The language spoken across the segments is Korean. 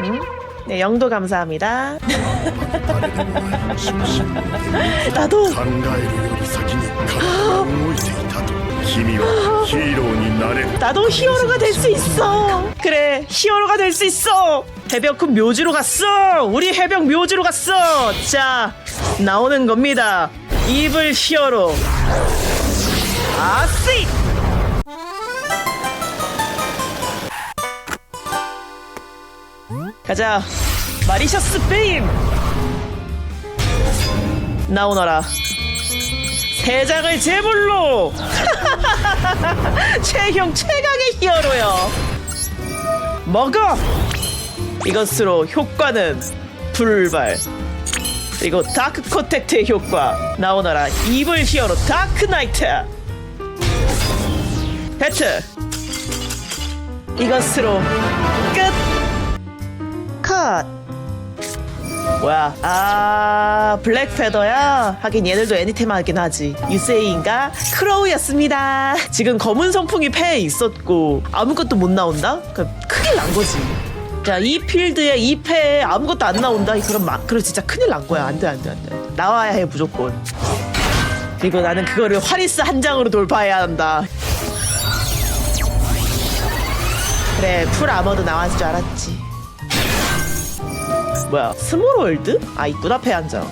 음? 네, 영도 감사합니다. 나도 考えるより先に体が動いていたと君はヒーローになれる 나도 히어로가 될 수 있어. 그래, 히어로가 될 수 있어. 해병군 묘지로 갔어. 우리 해병 묘지로 갔어. 자, 나오는 겁니다. 이블 히어로. 아씨! 가자. 마리셔스 베임. 나오너라. 세 장을 제물로. 최형 최강의 히어로요. 먹어. 이것으로 효과는 불발. 그리고 다크 코텍트의 효과 나오너라 이블 히어로 다크 나이트. 배트. 이것으로 끝. 컷. 뭐야? 아 블랙패더야. 하긴 얘들도 애니테마 하긴 하지. 유세이인가 크로우였습니다. 지금 검은 선풍이 폐에 있었고 아무것도 못 나온다? 그 큰일 난 거지. 자, 이 필드에 이 패에 아무것도 안 나온다. 그럼 막 그럼 진짜 큰일 난 거야. 안 돼, 안 돼, 안 돼. 안 돼. 나와야 해 무조건. 그리고 나는 그거를 화리스 한 장으로 돌파해야 한다. 그래, 풀 아머도 나왔을 줄 알았지. 뭐야 스몰월드? 아 있구나 패한장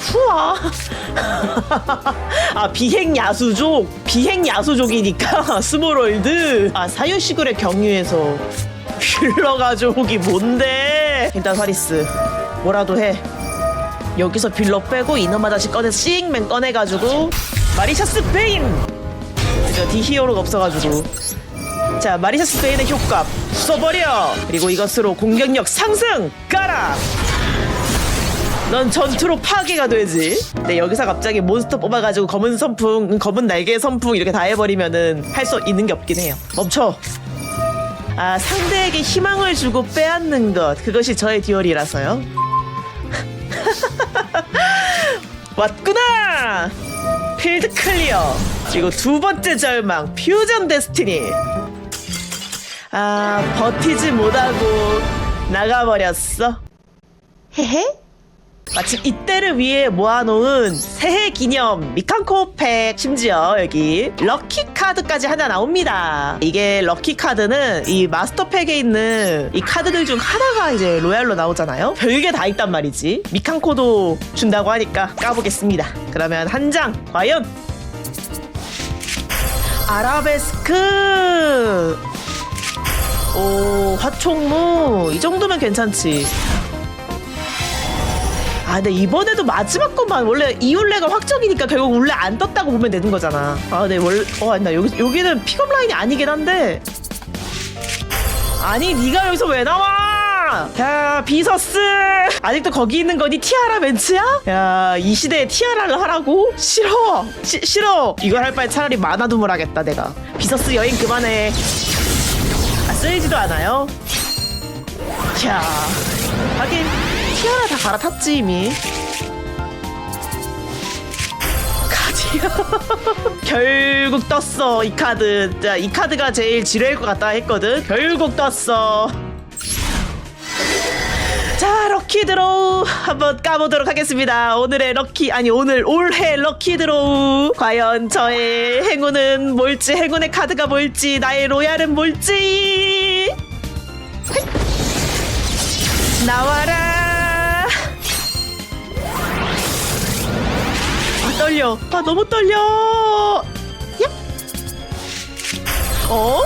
후아. 아 비행 야수족. 비행 야수족이니까 스몰월드. 아 사유시굴의 경유에서 필러 가족이 뭔데? 일단 화리스 뭐라도 해. 여기서 빌러 빼고 이놈아 다시 꺼내 씩맨 꺼내가지고. 마리샤스 베인 그죠 디히어로가 없어가지고 자 마리샤스 베인의 효과 써버려. 그리고 이것으로 공격력 상승 까라! 넌 전투로 파괴가 되지. 근데 여기서 갑자기 몬스터 뽑아가지고 검은 선풍 검은 날개 선풍 이렇게 다 해버리면은 할 수 있는 게 없긴 해요. 멈춰. 아 상대에게 희망을 주고 빼앗는 것. 그것이 저의 듀얼이라서요. 왔구나! 필드 클리어. 그리고 두 번째 절망 퓨전 데스티니 아 버티지 못하고 나가버렸어. 헤헤? 마침 이때를 위해 모아놓은 새해 기념 미칸코 팩. 심지어 여기 럭키 카드까지 하나 나옵니다. 이게 럭키 카드는 이 마스터 팩에 있는 이 카드들 중 하나가 이제 로얄로 나오잖아요. 별게 다 있단 말이지. 미칸코도 준다고 하니까 까보겠습니다. 그러면 한 장 과연? 아라베스크 오 화촉무 이 정도면 괜찮지. 아 근데 이번에도 마지막 것만 원래 이 울레가 확정이니까 결국 울레 안 떴다고 보면 되는 거잖아. 아 근데 원래 어나 여기 여기는 픽업 라인이 아니긴 한데. 아니 네가 여기서 왜 나와? 야 비서스! 아직도 거기 있는 거니 티아라 멘츠야? 야 이 시대에 티아라를 하라고? 싫어! 시, 싫어! 이걸 할 바에 차라리 마나둠을 하겠다 내가. 비서스 여행 그만해. 아 쓰이지도 않아요. 자 하긴 티아라 다 갈아탔지 이미. 결국 떴어 이 카드. 자, 이 카드가 제일 지뢰일 것 같다 했거든. 결국 떴어. 자 럭키 드로우 한번 까보도록 하겠습니다. 오늘의 럭키 아니 오늘 올해 럭키 드로우. 과연 저의 행운은 뭘지 행운의 카드가 뭘지 나의 로얄은 뭘지 나와라. 아 떨려. 아 너무 떨려. 얍. 어?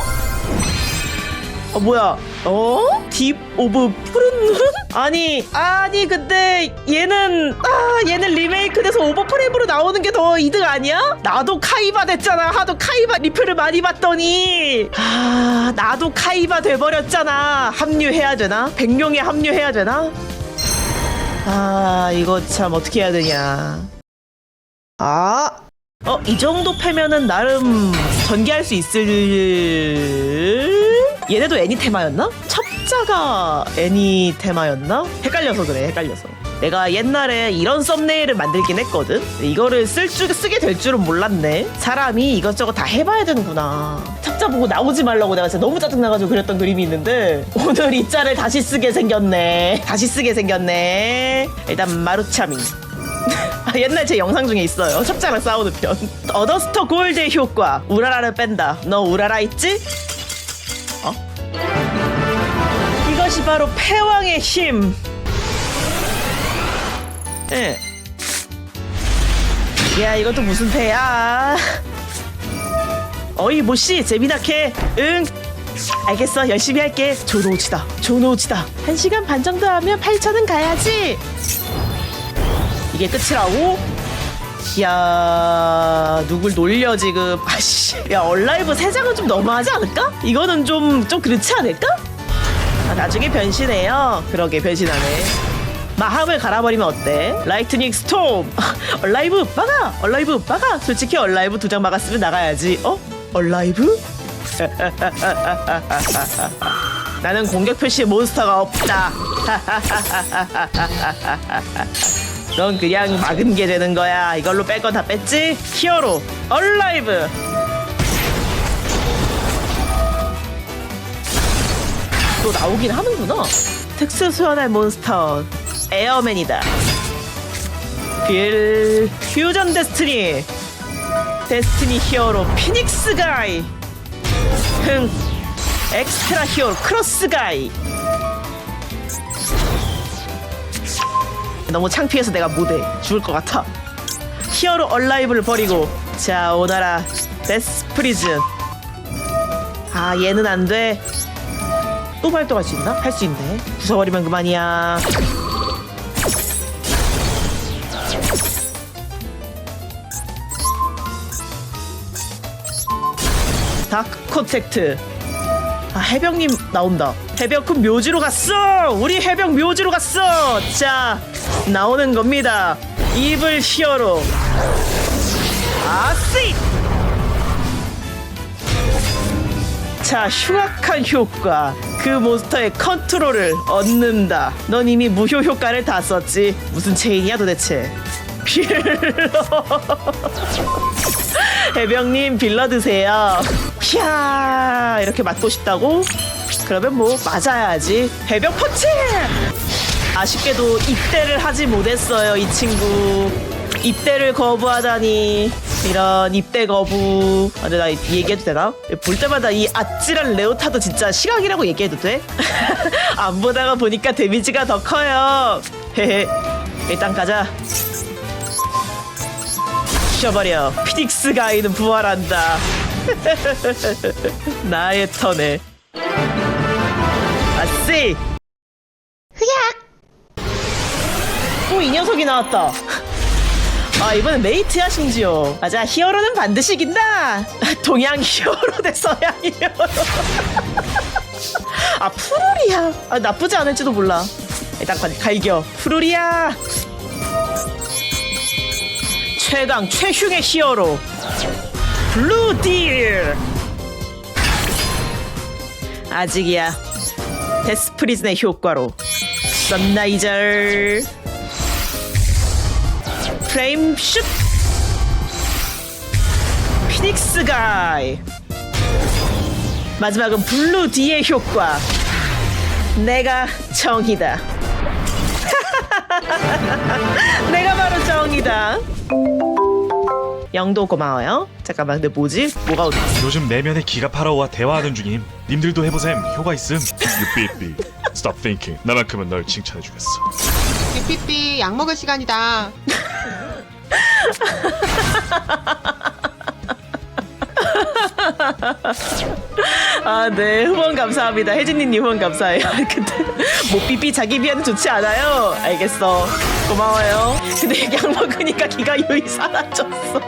어 뭐야 어? 딥 오브 푸른 눈? 아니 아니 근데 얘는 아 얘는 리메이크 돼서 오버프레임으로 나오는 게 더 이득 아니야? 나도 카이바 됐잖아 하도 카이바 리플을 많이 봤더니 아 나도 카이바 돼버렸잖아 합류해야 되나? 백룡에 합류해야 되나? 아 이거 참 어떻게 해야 되냐 아 어, 이 정도 패면은 나름 전개할 수 있을. 얘네도 애니 테마였나? 첩자가 애니 테마였나? 헷갈려서 그래, 헷갈려서. 내가 옛날에 이런 썸네일을 만들긴 했거든. 이거를 쓸 줄, 쓰게 될 줄은 몰랐네. 사람이 이것저것 다 해봐야 되는구나. 탁자 보고 나오지 말라고 내가 진짜 너무 짜증나가지고 그렸던 그림이 있는데 오늘 이 짤을 다시 쓰게 생겼네. 다시 쓰게 생겼네. 일단 마루차미. 아, 옛날 제 영상 중에 있어요. 첩자랑 싸우는 편. 어더스터 골드의 효과. 우라라를 뺀다. 너 우라라 있지? 이것이 바로 패왕의 힘. 예. 야, 이것도 무슨 패야? 어이, 모씨, 재미나게. 응. 알겠어, 열심히 할게. 조노우치다, 조노우치다. 한 시간 반 정도 하면 8천은 가야지. 이게 끝이라고? 야 누굴 놀려 지금 아씨 야 얼라이브 세 장은 좀 너무하지 않을까? 이거는 좀 좀 그렇지 않을까? 아, 나중에 변신해요 그러게 변신하네 마함을 갈아버리면 어때? 라이트닝 스톰 얼라이브 막아 얼라이브 막아 솔직히 얼라이브 두 장 막았으면 나가야지 어? 얼라이브? 나는 공격 표시 몬스터가 없다 넌 그냥 막은 게 되는 거야. 이걸로 뺄 건 다 뺐지? 히어로 얼라이브. 또 나오긴 하는구나. 특수 소환할 몬스터 에어맨이다. 빌 퓨전 데스티니. 데스티니 히어로 피닉스 가이. 흥 엑스트라 히어로 크로스 가이. 너무 창피해서 내가 못해. 죽을 것 같아. 히어로 얼라이브를 버리고 자 오너라. 데스 프리즌. 아 얘는 안돼 또 발동할 수 있나? 할 수 있네. 부숴버리면 그만이야. 다크 콘택트. 아 해병님 나온다. 해병군 묘지로 갔어! 우리 해병 묘지로 갔어! 자 나오는 겁니다. 이블 히어로. 아씨! 자 흉악한 효과 그 몬스터의 컨트롤을 얻는다. 넌 이미 무효 효과를 다 썼지. 무슨 체인이야 도대체? 빌러 해병님 빌러 드세요. 야 이렇게 맞고 싶다고? 그러면 뭐 맞아야지. 해병 펀치! 아쉽게도 입대를 하지 못했어요 이 친구. 입대를 거부하다니 이런 입대 거부. 아, 근데 나 얘기해도 되나? 볼 때마다 이 아찔한 레오타도 진짜 시각이라고 얘기해도 돼? 안 보다가 보니까 데미지가 더 커요. 헤헤. 일단 가자. 쉬어버려. 피닉스 가이는 부활한다. 나의 턴에. 아씨! 또이 녀석이 나왔다 아 이번엔 메이트야 심지어. 맞아 히어로는 반드시 이긴다. 동양 히어로 대 서양 히어로. 아 푸르리야 아 나쁘지 않을지도 몰라. 일단 갈- 갈겨. 푸르리야 최강 최흉의 히어로. 블루딜. 아직이야. 데스프리즌의 효과로. 썬라이저 프레임 슛 피닉스 가이 마지막은 블루 D의 효과 내가 정이다 내가 바로 정이다 영도 고마워요 잠깐만 근데 뭐지? 뭐가 어디 요즘 내면의 기가 파라오와 대화하는 중임. 님들도 해보셈. 효과 있음. Me. Stop thinking. 나만큼은 널 칭찬해주겠어. 삐삐삐 약 먹을 시간이다. 아, 네. 후원 감사합니다. 혜진님 후원 감사해요. 근데, 뭐, 삐삐 자기 비하는 좋지 않아요? 알겠어. 고마워요. 근데 약 먹으니까 기가 유이 사라졌어.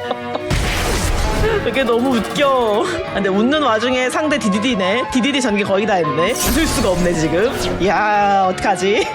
그게 너무 웃겨. 아, 근데 웃는 와중에 상대 디디디네. 디디디 전개 거의 다 했네. 웃을 수가 없네, 지금. 이야, 어떡하지?